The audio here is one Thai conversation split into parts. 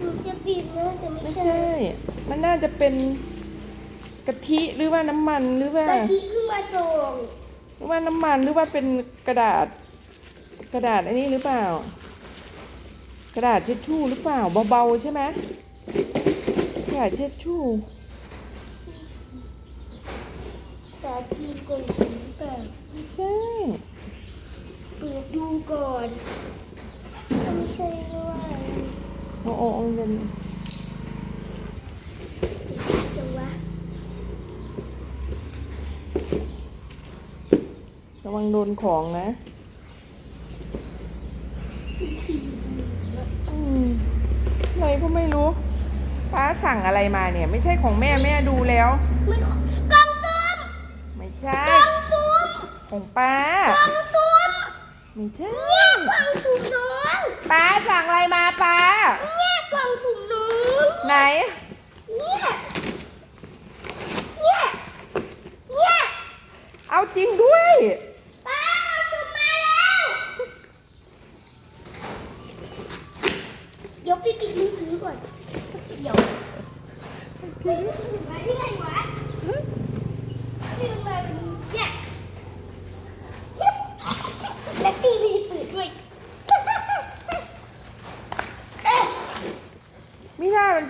หนูจะปิดนะแต่ไม่ไม่ใช่ ใช่ มันน่าจะเป็นกะทิหรือว่าน้ำมันหรือว่า กะทิเพิ่งมาส่งหรือว่าน้ำมันหรือว่าเป็นกระดาษ กระดาษอันนี้หรือเปล่า กระดาษเช็ดชู่หรือเปล่าเบาๆใช่ไหมกระดาษเช็ดชู่สาคีกลสีเปล่าไม่ใช่ เปิดดูก่อนถ้าไม่ใช่ก็ว่า โอ้โอ้โอ้เป็นจะว่าระวังโดนของนะอะไรก็ไม่รู้ ป้าสั่งอะไรมาเนี่ย ไม่ใช่ของแม่แม่ดูแล้วม่ขอกล่องซุมไม่ใช่กล่องซุมของป้ากล่องซุมไม่ใช่กล่องซุมน้อง ป้าสั่งอะไรมาป้า เนี่ยกล่องซุมน้อง ไหนเนี่ยเนี่ยเนี่ยเอาจริงด้วย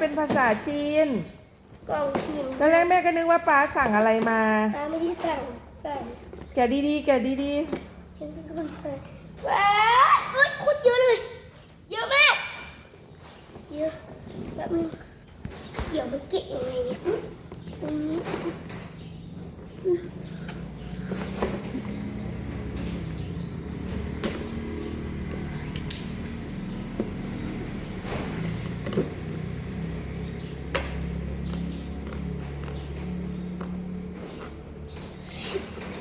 เป็นภาษาจีน กล่องซุมตอนแรกแม่ก็นึกว่าป้าสั่งอะไรมา ป้าไม่ได้สั่งสั่งแกะดีๆ แกะดีฉันเป็นคนสั่งว้าเอ้ยโคตรเยอะเลย เยอะมาก เยอะแบบนึงเดี๋ยวมันเกะยังไงเนี่ยอืม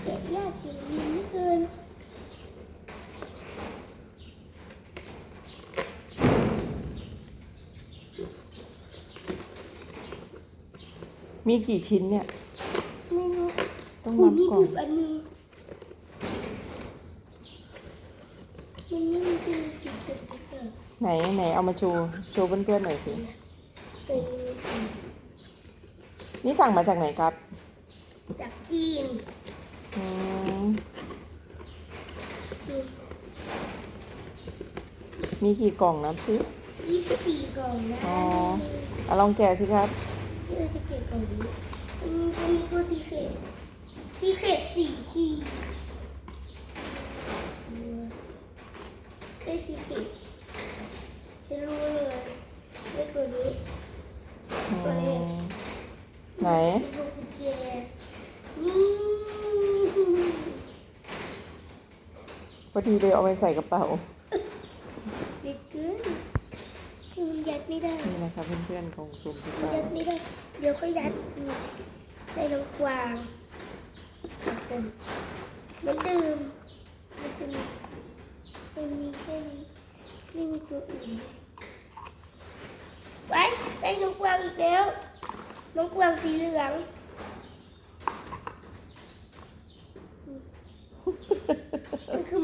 เกะยากเกะดีเหลือเกิน ๆ มีกี่ชิ้นเนี่ย ไม่รู้ต้องอุ๊นัยบมีก่อบุนกอันนึงมันไม่มีเป็นสีเขียวเออไหนไหนเอามาโชว์โชว์เพื่อนๆหน่อยสิเป็นนี่สั่งมาจากไหนครับจากจีนอืมมีกี่กล่องนับสิ ยี่สิบสี่กล่องนะอ๋อ อะลองแกะสิครับ ที่เราจะเก็บกล่องนี้อืมจะมีตัวซีเครตซีเครตสี่ทีได้ซีเครตฉันรู้เลยได้ตัวนี้อืมไหนกุญแจนี่พอดีเลยเอาไปใส่กระเป๋า เด็กเกินคือมันยัด ไม่ได้นี่นะครับเพื่อนๆของซูมที่มันเก้ายัดไม่ได้ เดี๋ยวค่อยยัดได้น้องกวางเหมือนเดิมมันจะมีมันมีแค่นี้ไม่มีตัวอื่นเลยไว้ได้น้องกวางอีกแล้วน้องกวางสีเหลือง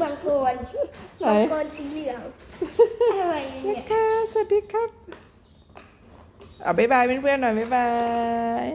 มันคือมังกรไหน มังกรสีเหลืองอะไรเนี่ยค่ะสวัสดีครับอะบ๊ายบายเพื่อนๆหน่อยบ๊ายบาย